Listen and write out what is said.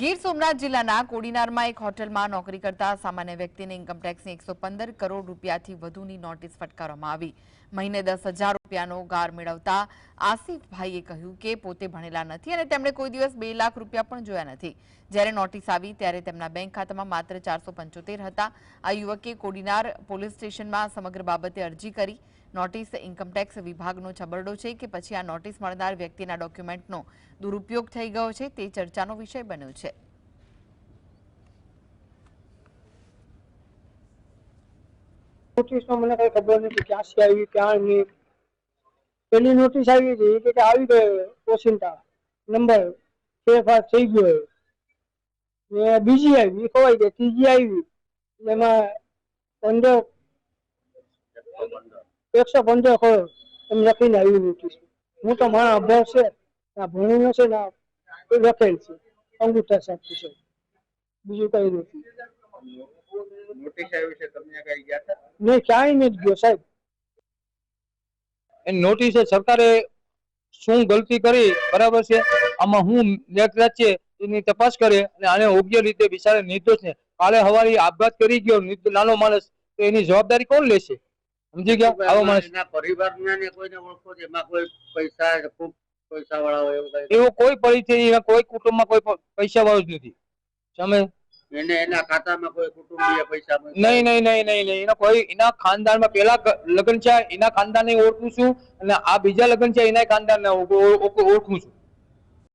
ગીર સોમનાથ જિલ્લાના કોડીનારમાં એક હોટલમાં નોકરી કરતા સામાન્ય વ્યક્તિને ઇન્કમટેક્સની એકસો કરોડ રૂપિયાથી વધુની નોટિસ ફટકારવામાં આવી. મહિને દસ રૂપિયાનો ગાર મેળવતા આસિફભાઈએ કહ્યું કે પોતે ભણેલા નથી અને તેમણે કોઈ દિવસ બે લાખ રૂપિયા પણ જોયા નથી. જ્યારે નોટિસ આવી ત્યારે તેમના બેંક ખાતામાં માત્ર ચારસો હતા. આ યુવકે કોડીનાર પોલીસ સ્ટેશનમાં સમગ્ર બાબતે અરજી કરી. નોટિસ ઇન્કમટેક્સ વિભાગનો છબરડો છે કે પછી આ નોટિસ મળનાર વ્યક્તિના ડોક્યુમેન્ટનો દુરુપયોગ થઈ ગયો છે તે ચર્ચાનો વિષય બન્યો છે. નોટિસમાં મને કઈ ખબર નથી ક્યાંથી આવી ક્યાં નહીં. પેલી નોટિસ આવી હતી કે આવી ગયો ઓસિંતા નંબર ફેરફાર થઈ ગયો ને બીજી આવી ખોવાઈ ગઈ ત્રીજી આવી. એમાં પંદર એકસો પંદર કરોડ એમ લખીને આવી નોટિસ હું તો મારા અભ્યાસ છે ના ભણેલો છે ને લખેલ છે. અંગૂઠા સાચું છે બીજું કઈ નથી. નોટિસ આવી છે તમને કઈ ગયા હતા? મેં ક્યાંય નથી ગયો સાહેબ. નોટિસ છે સરકારે શું ગલતી કરી? બરાબર છે? આમાં હું લેખરાજ છે એની તપાસ કરે અને આને યોગ્ય રીતે બિચારે નિર્દોષ ને કાલે હવારી આપઘાત કરી ગયો નાનો માણસ. તો એની જવાબદારી કોણ લેશે? સમજી ગયા? આવો માણસ. પરિવારના ને કોઈને ઓળખો એમાં કોઈ પૈસા ખૂબ પૈસા વાળા હોય એવું કઈ? એવો કોઈ પરિચય કોઈ કુટુંબમાં કોઈ પૈસા વાળો જ નથી. તમે એને એના ખાતામાં કોઈ કુટુંબીય પૈસા નહીં નહીં નહીં નહીં નહીં. એના કોઈ, એના ખાનદાનમાં પેલા લગ્ન છે, એના ખાનદાનને ઓળખું છું અને આ બીજા લગ્ન છે એના ખાનદાન ઓળ- ઓળ- ઓળખું છું.